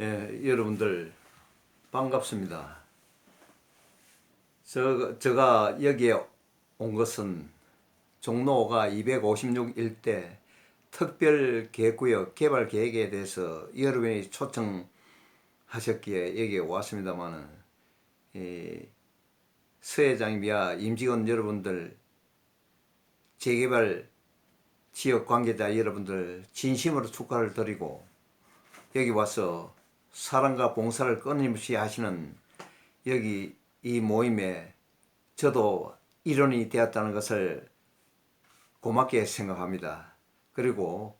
예, 여러분들 반갑습니다. 저, 제가 여기에 온 것은 종로가 256 일대 특별 계획구역 개발 계획에 대해서 여러분이 초청하셨기에 여기에 왔습니다만은 이 서회장님이야 임직원 여러분들 재개발 지역 관계자 여러분들 진심으로 축하를 드리고 여기 와서 사랑과 봉사를 끊임없이 하시는 여기 이 모임에 저도 일원이 되었다는 것을 고맙게 생각합니다. 그리고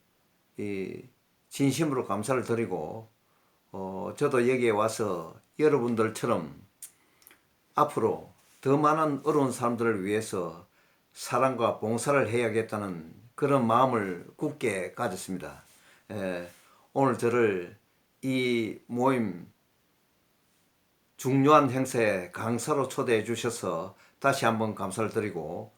이 진심으로 감사를 드리고 어 저도 여기에 와서 여러분들처럼 앞으로 더 많은 어려운 사람들을 위해서 사랑과 봉사를 해야겠다는 그런 마음을 굳게 가졌습니다. 에, 오늘 저를 이 모임 중요한 행사에 강사로 초대해 주셔서 다시 한번 감사를 드리고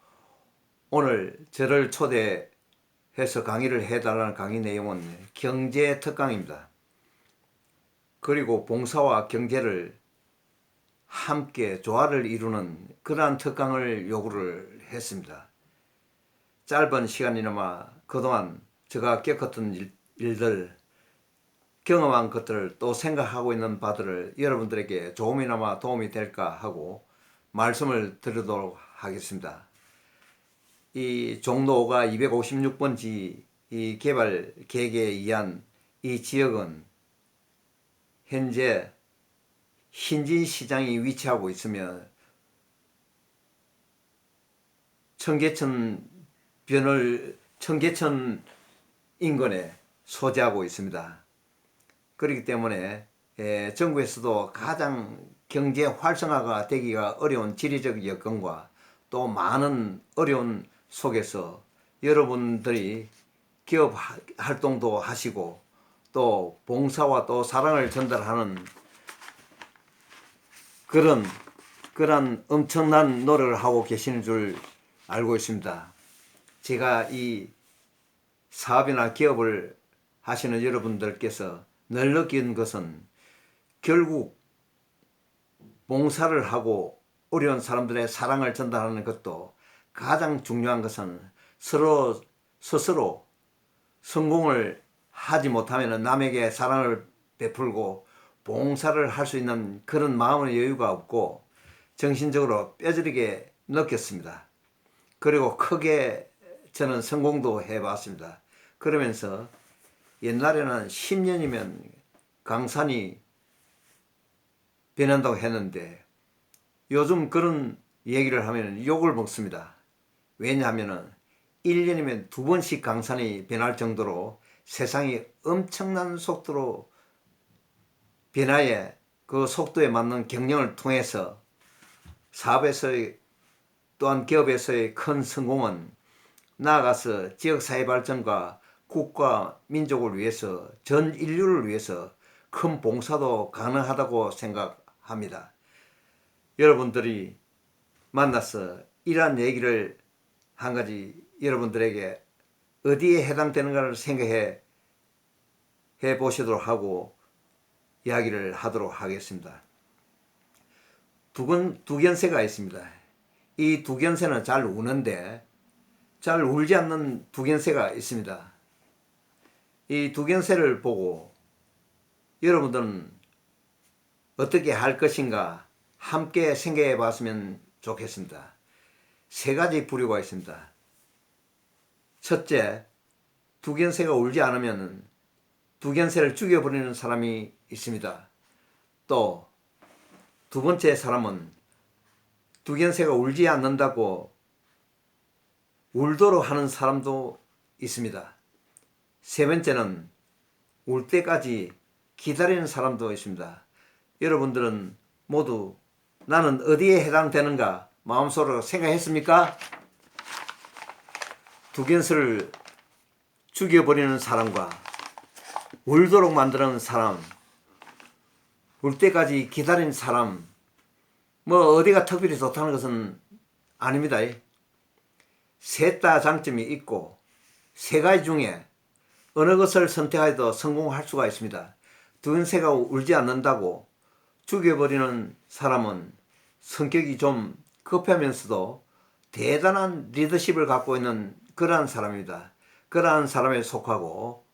오늘 저를 초대해서 강의를 해달라는 강의 내용은 경제 특강입니다. 그리고 봉사와 경제를 함께 조화를 이루는 그러한 특강을 요구를 했습니다. 짧은 시간이나마 그동안 제가 겪었던 일, 일들, 경험한 것들을 또 생각하고 있는 바들을 여러분들에게 조금이나마 도움이 될까 하고 말씀을 드리도록 하겠습니다. 이 종로가 256번지 이 개발 계획에 의한 이 지역은 현재 흰진 시장이 위치하고 있으며 청계천 변을 청계천 인근에 소재하고 있습니다. 그렇기 때문에 에, 전국에서도 가장 경제 활성화가 되기가 어려운 지리적 여건과 또 많은 어려운 속에서 여러분들이 기업 하- 활동도 하시고 또 봉사와 또 사랑을 전달하는 그런 그런 엄청난 노력을 하고 계시는 줄 알고 있습니다. 제가 이 사업이나 기업을 하시는 여러분들께서 늘 느낀 것은 결국 봉사를 하고 어려운 사람들의 사랑을 전달하는 것도 가장 중요한 것은 서로 스스로 성공을 하지 못하면 남에게 사랑을 베풀고 봉사를 할 수 있는 그런 마음의 여유가 없고 정신적으로 뼈저리게 느꼈습니다. 그리고 크게 저는 성공도 해봤습니다. 그러면서 옛날에는 10년이면 강산이 변한다고 했는데 요즘 그런 얘기를 하면 욕을 먹습니다. 왜냐하면 1년이면 두 번씩 강산이 변할 정도로 세상이 엄청난 속도로 변화에 그 속도에 맞는 경영을 통해서 사업에서의 또한 기업에서의 큰 성공은 나아가서 지역사회 발전과 국가 민족을 위해서 전 인류를 위해서 큰 봉사도 가능하다고 생각합니다. 여러분들이 만나서 이러한 얘기를 한 가지 여러분들에게 어디에 해당되는가를 생각해 해 보시도록 하고 이야기를 하도록 하겠습니다. 두근 두견새가 있습니다. 이 두견새는 잘 우는데 잘 울지 않는 두견새가 있습니다. 이 두견새를 보고 여러분들은 어떻게 할 것인가 함께 생각해 봤으면 좋겠습니다. 세 가지 부류가 있습니다. 첫째, 두견새가 울지 않으면 두견새를 죽여버리는 사람이 있습니다. 또 두 번째 사람은 두견새가 울지 않는다고 울도록 하는 사람도 있습니다. 세 번째는 울 때까지 기다리는 사람도 있습니다. 여러분들은 모두 나는 어디에 해당되는가 마음속으로 생각했습니까? 두견새를 죽여버리는 사람과 울도록 만드는 사람, 울 때까지 기다리는 사람, 뭐 어디가 특별히 좋다는 것은 아닙니다. 셋 다 장점이 있고 세 가지 중에 어느 것을 선택해도 성공할 수가 있습니다. 두근새가 울지 않는다고 죽여버리는 사람은 성격이 좀 급하면서도 대단한 리더십을 갖고 있는 그러한 사람입니다. 그러한 사람에 속하고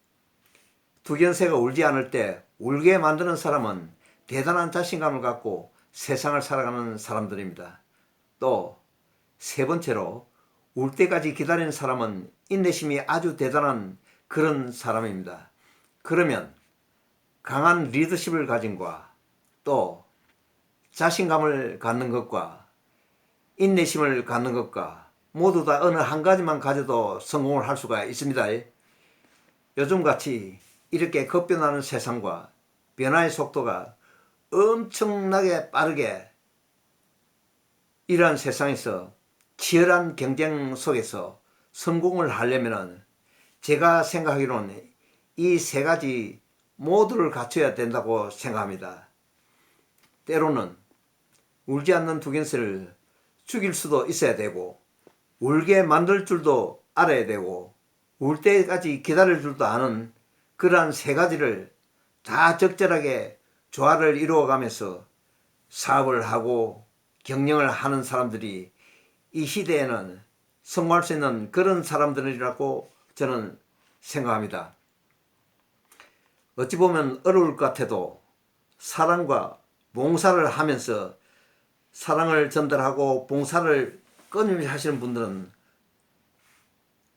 두견새가 울지 않을 때 울게 만드는 사람은 대단한 자신감을 갖고 세상을 살아가는 사람들입니다. 또 세 번째로 울 때까지 기다리는 사람은 인내심이 아주 대단한 그런 사람입니다. 그러면 강한 리더십을 가진과 또 자신감을 갖는 것과 인내심을 갖는 것과 모두 다 어느 한 가지만 가져도 성공을 할 수가 있습니다. 요즘같이 이렇게 급변하는 세상과 변화의 속도가 엄청나게 빠르게 이러한 세상에서 치열한 경쟁 속에서 성공을 하려면은 제가 생각하기로는 이 세 가지 모두를 갖춰야 된다고 생각합니다. 때로는 울지 않는 두견새를 죽일 수도 있어야 되고 울게 만들 줄도 알아야 되고 울 때까지 기다릴 줄도 아는 그러한 세 가지를 다 적절하게 조화를 이루어가면서 사업을 하고 경영을 하는 사람들이 이 시대에는 성공할 수 있는 그런 사람들이라고 저는 생각합니다. 어찌 보면 어려울 것 같아도 사랑과 봉사를 하면서 사랑을 전달하고 봉사를 끊임없이 하시는 분들은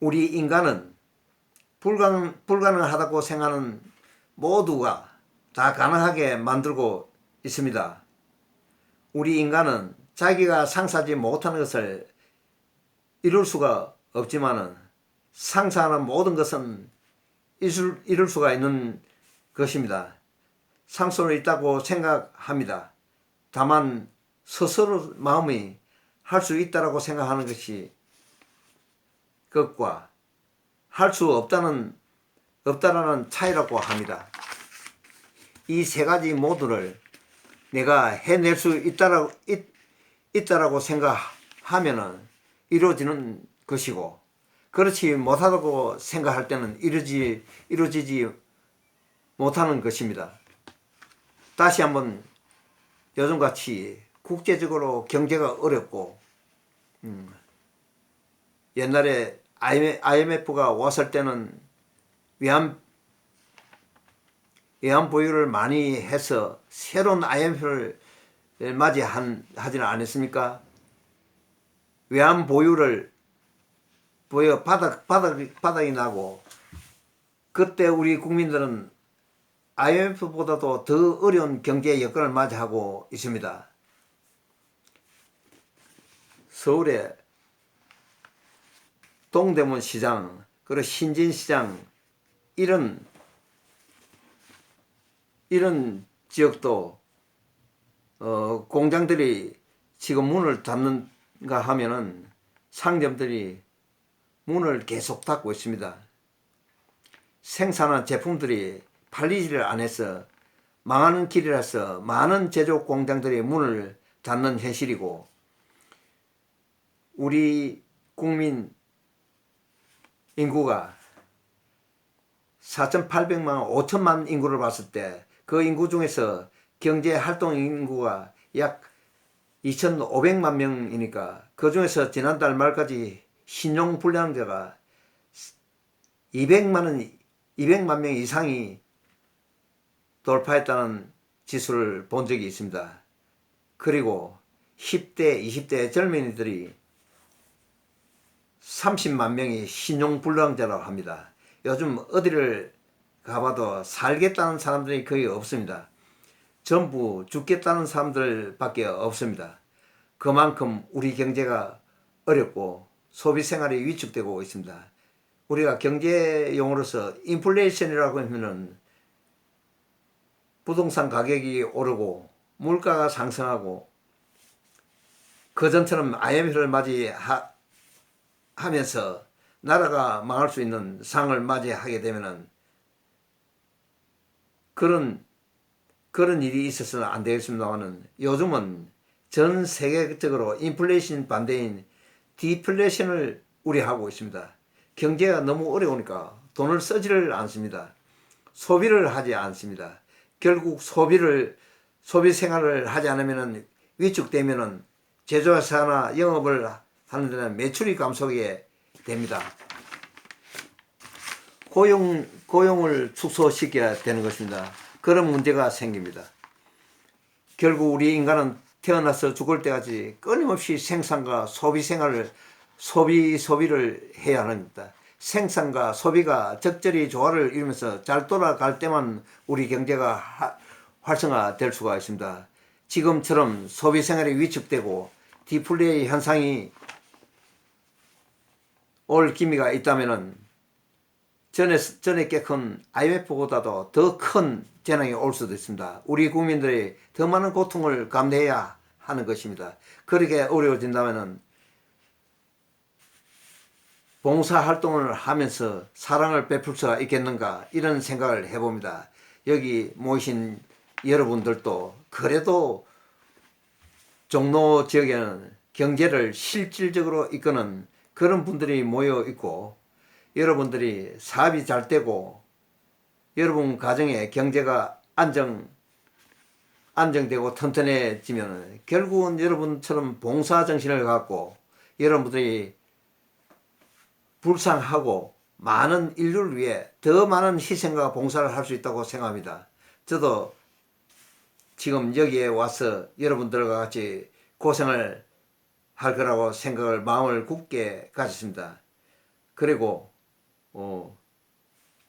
우리 인간은 불가능, 불가능하다고 생각하는 모두가 다 가능하게 만들고 있습니다. 우리 인간은 자기가 상상하지 못하는 것을 이룰 수가 없지만은 상상하는 모든 것은 이룰, 이룰 수가 있는 것입니다. 상소를 있다고 생각합니다. 다만 스스로 마음이 할 수 있다라고 생각하는 것이 것과 할 수 없다는 없다라는 차이라고 합니다. 이 세 가지 모두를 내가 해낼 수 있다라고 있, 있다라고 생각하면은 이루어지는 것이고 그렇지 못하다고 생각할 때는 이루지 이루어지지 못하는 것입니다. 다시 한번 요즘같이 국제적으로 경제가 어렵고 음, 옛날에 IMF가 왔을 때는 외환 외환 보유를 많이 해서 새로운 IMF를 맞이한 하지는 않았습니까? 외환 보유를 보여 바닥 바닥 바닥이 나고 그때 우리 국민들은 IMF보다도 더 어려운 경제 여건을 맞이하고 있습니다. 서울의 동대문 시장, 그리고 신진 시장 이런 이런 지역도 어, 공장들이 지금 문을 닫는가 하면은 상점들이 문을 계속 닫고 있습니다. 생산한 제품들이 팔리지를 않아서 망하는 길이라서 많은 제조업 공장들이 문을 닫는 현실이고 우리 국민 인구가 4,800만 5천만 인구를 봤을 때 그 인구 중에서 경제 활동 인구가 약 2,500만 명이니까 그 중에서 지난달 말까지 신용 불량자가 200만 원 200만 명 이상이 돌파했다는 지수를 본 적이 있습니다. 그리고 10대, 20대 젊은이들이 30만 명이 신용불량자라고 합니다. 요즘 어디를 가봐도 살겠다는 사람들이 거의 없습니다. 전부 죽겠다는 사람들밖에 없습니다. 그만큼 우리 경제가 어렵고 소비 생활이 위축되고 있습니다. 우리가 경제 용어로서 인플레이션이라고 하면은 부동산 가격이 오르고 물가가 상승하고 그 전처럼 IMF를 맞이하면서 나라가 망할 수 있는 상을 맞이하게 되면은 그런 그런 일이 있어서는 안 되겠습니다만은 요즘은 전 세계적으로 인플레이션 반대인 디플레이션을 우려하고 있습니다. 경제가 너무 어려우니까 돈을 쓰지를 않습니다. 소비를 하지 않습니다. 결국 소비를 소비 생활을 하지 않으면은 위축되면은 제조사나 영업을 하는 데는 매출이 감소하게 됩니다. 고용 고용을 축소시켜야 되는 것입니다. 그런 문제가 생깁니다. 결국 우리 인간은 태어나서 죽을 때까지 끊임없이 생산과 소비 생활을 소비 소비를 해야 합니다. 생산과 소비가 적절히 조화를 이루면서 잘 돌아갈 때만 우리 경제가 하- 활성화될 수가 있습니다. 지금처럼 소비 생활이 위축되고 디플레이 현상이 올 기미가 있다면은 전에 전에 꽤큰 IMF보다도 더 큰 재난이 올 수도 있습니다. 우리 국민들이 더 많은 고통을 감내해야 하는 것입니다. 그렇게 어려워진다면은 봉사 활동을 하면서 사랑을 베풀 수가 있겠는가 이런 생각을 해봅니다. 여기 모이신 여러분들도 그래도 종로 지역에는 경제를 실질적으로 이끄는 그런 분들이 모여 있고 여러분들이 사업이 잘 되고 여러분 가정의 경제가 안정 안정되고 튼튼해지면 결국은 여러분처럼 봉사 정신을 갖고 여러분들이 불쌍하고 많은 인류를 위해 더 많은 희생과 봉사를 할 수 있다고 생각합니다. 저도 지금 여기에 와서 여러분들과 같이 고생을 할 거라고 생각을 마음을 굳게 가졌습니다. 그리고 어,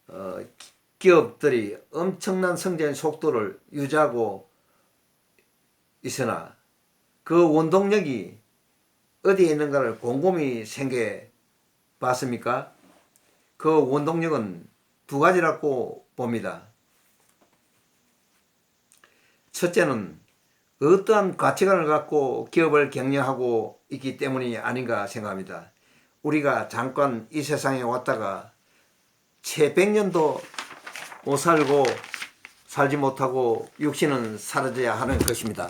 어, 기- 기업들이 엄청난 성장 속도를 유지하고 있으나 그 원동력이 어디에 있는가를 곰곰이 생각해 봤습니까? 그 원동력은 두 가지라고 봅니다. 첫째는 어떠한 가치관을 갖고 기업을 경영하고 있기 때문이 아닌가 생각합니다. 우리가 잠깐 이 세상에 왔다가 채 100년도 못 살고 살지 못하고 육신은 사라져야 하는 것입니다.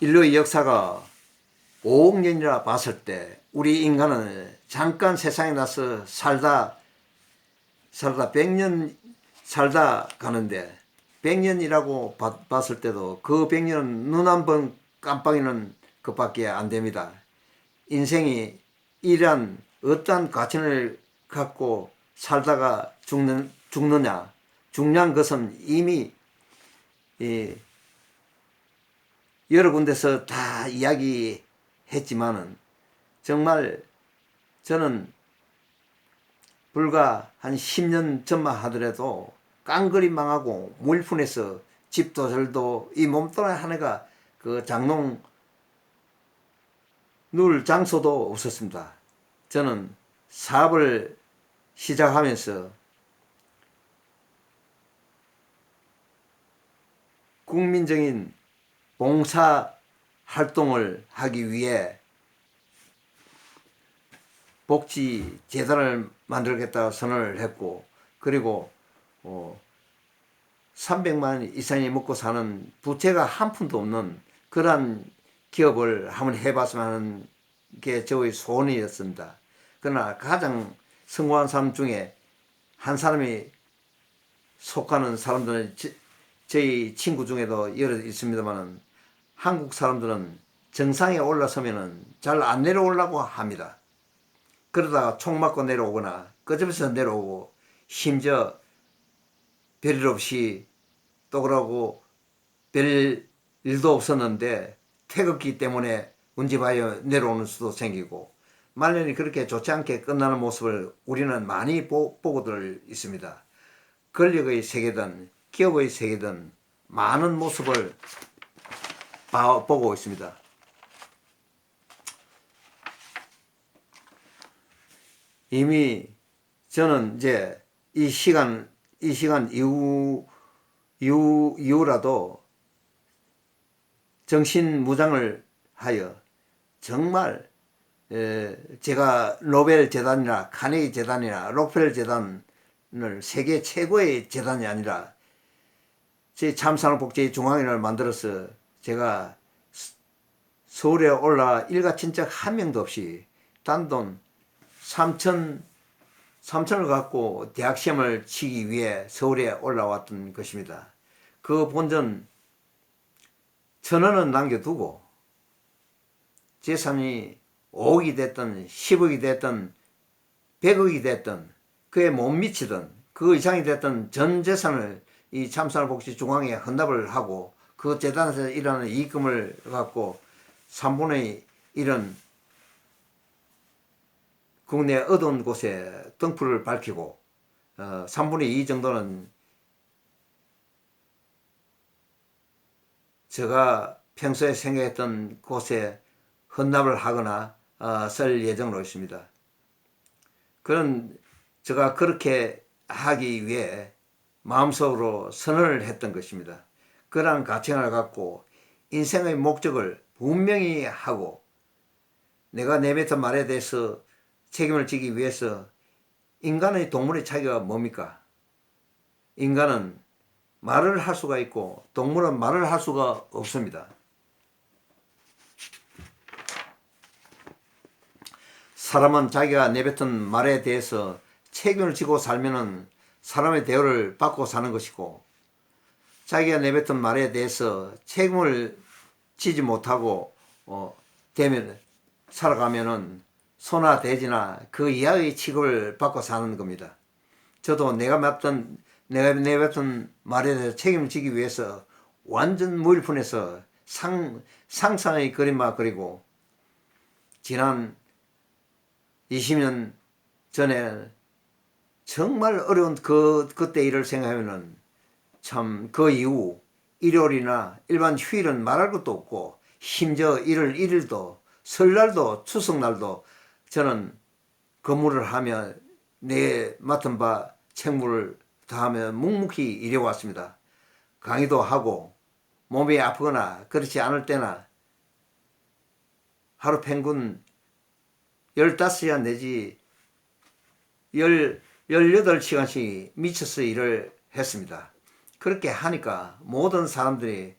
인류의 역사가 5억 년이라 봤을 때 우리 인간은 잠깐 세상에 나서 살다 살다 100년 살다 가는데 100년이라고 봤을 때도 그 100년은 눈 한 번 깜빡이는 것밖에 안 됩니다. 인생이 이러한 어떠한 가치를 갖고 살다가 죽는, 죽느냐. 중요한 것은 이미 이 여러 군데서 다 이야기했지만은 정말 저는 불과 한 10년 전만 하더라도 깡그리 망하고 물fun해서 집도 절도 이 몸뚱아리 하나가 그 장롱 누울 장소도 없었습니다. 저는 사업을 시작하면서 국민적인 봉사 활동을 하기 위해 복지 재단을 만들겠다 선언을 했고 그리고 어 300만 이상이 먹고 사는 부채가 한 푼도 없는 그러한 기업을 한번 해봤으면 하는 게 저의 소원이었습니다. 그러나 가장 성공한 사람 중에 한 사람이 속하는 사람들은 저- 저희 친구 중에도 여러 있습니다만은 한국 사람들은 정상에 올라서면은 잘 안 내려오려고 합니다. 그러다가 총 맞고 내려오거나 끄집어서 내려오고 심지어 별일 없이 또 그러고 별 일도 없었는데 태극기 때문에 운집하여 내려오는 수도 생기고 말년이 그렇게 좋지 않게 끝나는 모습을 우리는 많이 보, 보고들 있습니다. 권력의 세계든 기업의 세계든 많은 모습을 봐- 보고 있습니다. 이미 저는 이제 이 시간 이 시간 이후 이후 이후라도 정신 무장을 하여 정말 에, 제가 노벨 재단이나 카네기 재단이나 록펠 재단을 세계 최고의 재단이 아니라 제 참산업복지 중앙회를 만들어서 제가 스- 서울에 올라 일가 친척 한 명도 없이 단돈 3천 삼천을 갖고 대학 시험을 치기 위해 서울에 올라왔던 것입니다. 그 본전 천 원은 남겨두고 재산이 5억이 됐든 10억이 됐든 100억이 됐든 그에 못 미치든 그 이상이 됐든 전 재산을 이 참사복지중앙에 헌납을 하고 그 재단에서 일하는 이익금을 갖고 3분의 1은 국내 어두운 곳에 등불을 밝히고 어, 3분의 2 정도는 제가 평소에 생각했던 곳에 헌납을 하거나 어, 쓸 예정으로 있습니다. 그런 제가 그렇게 하기 위해 마음속으로 선언을 했던 것입니다. 그러한 가치관을 갖고 인생의 목적을 분명히 하고 내가 내뱉은 말에 대해서 책임을 지기 위해서 인간의 동물의 차이가 뭡니까? 인간은 말을 할 수가 있고 동물은 말을 할 수가 없습니다. 사람은 자기가 내뱉은 말에 대해서 책임을 지고 살면은 사람의 대우를 받고 사는 것이고 자기가 내뱉은 말에 대해서 책임을 지지 못하고 어, 되면 살아가면은 소나 돼지나 그 이하의 취급을 받고 사는 겁니다. 저도 내가 맡던 내가 내뱉은 말에 대해서 책임을 지기 위해서 완전 무일푼에서 상 상상의 그림만 그리고 지난 20년 전에 정말 어려운 그 그때 일을 생각하면은 참 그 이후 일요일이나 일반 휴일은 말할 것도 없고 심지어 1월 1일도 설날도 추석날도 저는 근무를 하며 내 맡은 바 책무를 다하며 묵묵히 일해왔습니다. 강의도 하고 몸이 아프거나 그렇지 않을 때나 하루 평균 15시간 내지 10, 18시간씩 미쳐서 일을 했습니다. 그렇게 하니까 모든 사람들이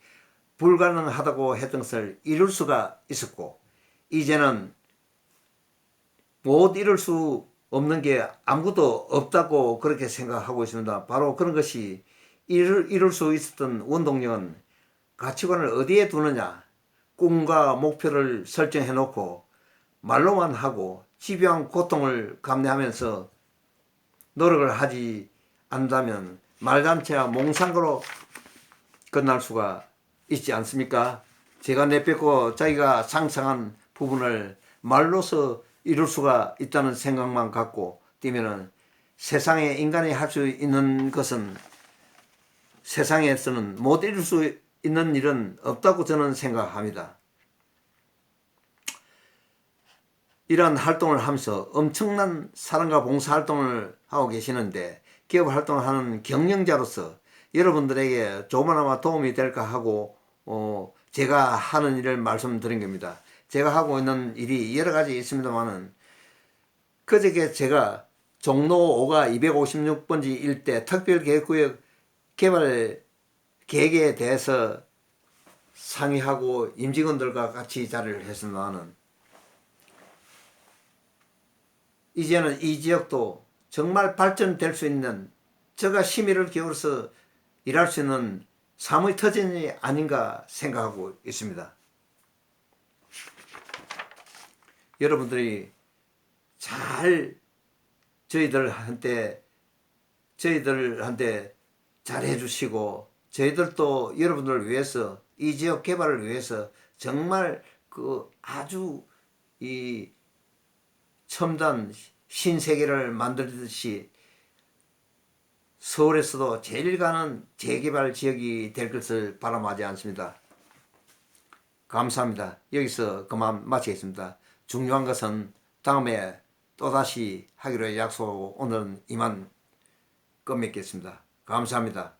불가능하다고 했던 것을 이룰 수가 있었고 이제는 못 이룰 수 없는 게 아무것도 없다고 그렇게 생각하고 있습니다. 바로 그런 것이 이룰, 이룰 수 있었던 원동력은 가치관을 어디에 두느냐 꿈과 목표를 설정해 놓고 말로만 하고 집요한 고통을 감내하면서 노력을 하지 않다면 말단체와 몽상으로 끝날 수가 있지 않습니까? 제가 내뱉고 자기가 상상한 부분을 말로서 이룰 수가 있다는 생각만 갖고 뛰면은 세상에 인간이 할 수 있는 것은 세상에서는 못 이룰 수 있는 일은 없다고 저는 생각합니다. 이러한 활동을 하면서 엄청난 사랑과 봉사 활동을 하고 계시는데 기업 활동을 하는 경영자로서 여러분들에게 조금이나마 도움이 될까 하고 어 제가 하는 일을 말씀드린 겁니다. 제가 하고 있는 일이 여러 가지 있습니다만은 그저께 제가 종로 5가 256번지 일대 특별계획구역 개발 계획에 대해서 상의하고 임직원들과 같이 자리를 했습니다만은 이제는 이 지역도 정말 발전될 수 있는 제가 심의를 기울여서 일할 수 있는 사무의 터전이 아닌가 생각하고 있습니다. 여러분들이 잘 저희들한테 저희들한테 잘 해 주시고 저희들도 여러분들을 위해서 이 지역 개발을 위해서 정말 그 아주 이 첨단 신세계를 만들듯이 서울에서도 제일 가는 재개발 지역이 될 것을 바람하지 않습니다. 감사합니다. 여기서 그만 마치겠습니다. 중요한 것은 다음에 또다시 하기로 약속하고 오늘은 이만 끝맺겠습니다. 감사합니다.